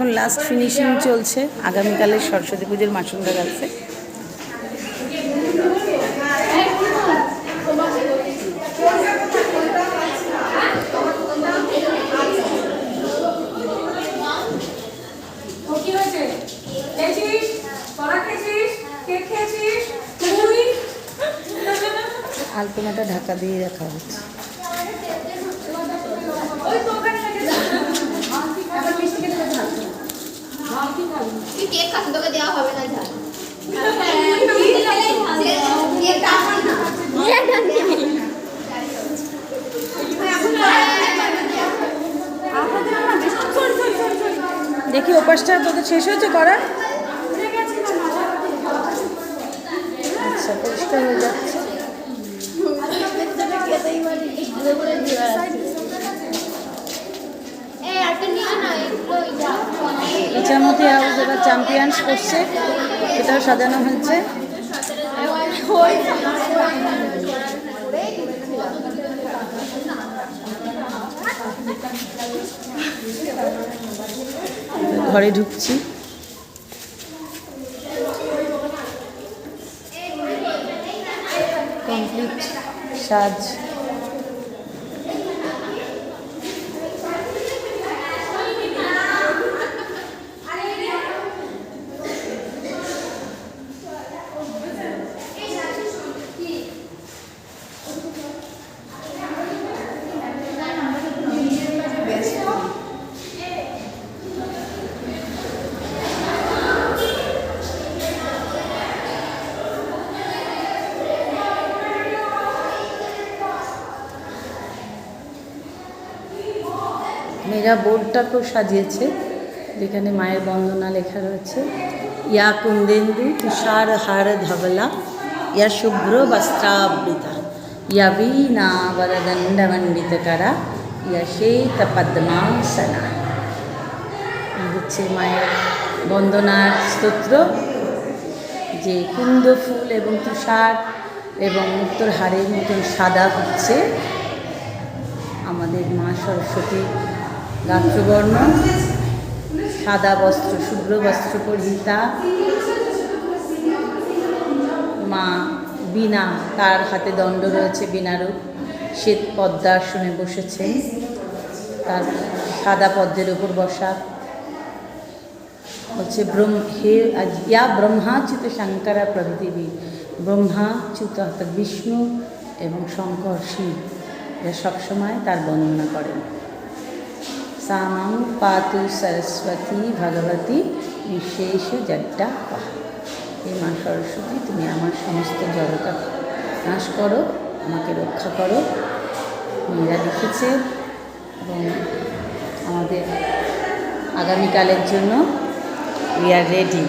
এখন last finishing চলছে। আগামীকালের সরস্বতী পুজোর মাসুন্দা গাছে আলপনাটা ঢাকা দিয়ে রাখা হচ্ছে। ওই তো ওখানে রেখে দে। এবার মিষ্টি খেতে হবে ঝাল। ঝাল কি খাবি? তুই কেক খাস তোকে দেওয়া হবে না ঝাল দেখি ওপাশটা তোদের শেষ হয়েছে করা? আচ্ছা পরিষ্কার হয়ে যাচ্ছে। এবার চ্যাম্পিয়ন্স করছে সেটাও সাজানো হয়েছে। ঘরে ঢুকছি। কমপ্লিট সাজ। মেয়েরা বোর্ডটাকেও সাজিয়েছে, যেখানে মায়ের বন্দনা লেখা রয়েছে, ইয়া কুন্দেন্দু তুষার হার ধবলা, ইয়া শুভ্র বস্ত্রাবৃতা, ইয়া বীণা বরদণ্ডমণ্ডিত করা, ইয়া শ্বেত পদ্মাসনা। হচ্ছে মায়ের বন্দনার স্তোত্র, যে কুন্দ ফুল এবং তুষার এবং মুক্তর হারের মতন সাদা হচ্ছে। আমাদের মা সরস্বতী গাত্রবর্ণ সাদা বস্ত্র, শুভ্র বস্ত্র পরিহিতা, মা বীণা, তার হাতে দণ্ড রয়েছে বীণারূপ, শ্বেত পদ্মাসনে বসেছেন তার সাদা পদ্মের উপর বসা হচ্ছে ব্রহ্ম, হে, ইয়া ব্রহ্মাচ্যুত শঙ্করা প্রভৃতি ব্রহ্মাচ্যুত অর্থাৎ বিষ্ণু এবং শঙ্কর শিব, এরা সবসময় তার বর্ণনা করেন। সামাং পাতু সরস্বতী ভগবতী বিশেষ জড্ডা হে মা সরস্বতী তুমি আমার সমস্ত জড়তা নাশ করো, আমাকে রক্ষা করো। মেয়েরা লিখেছে এবং আমাদের আগামীকালের জন্য উই আর রেডি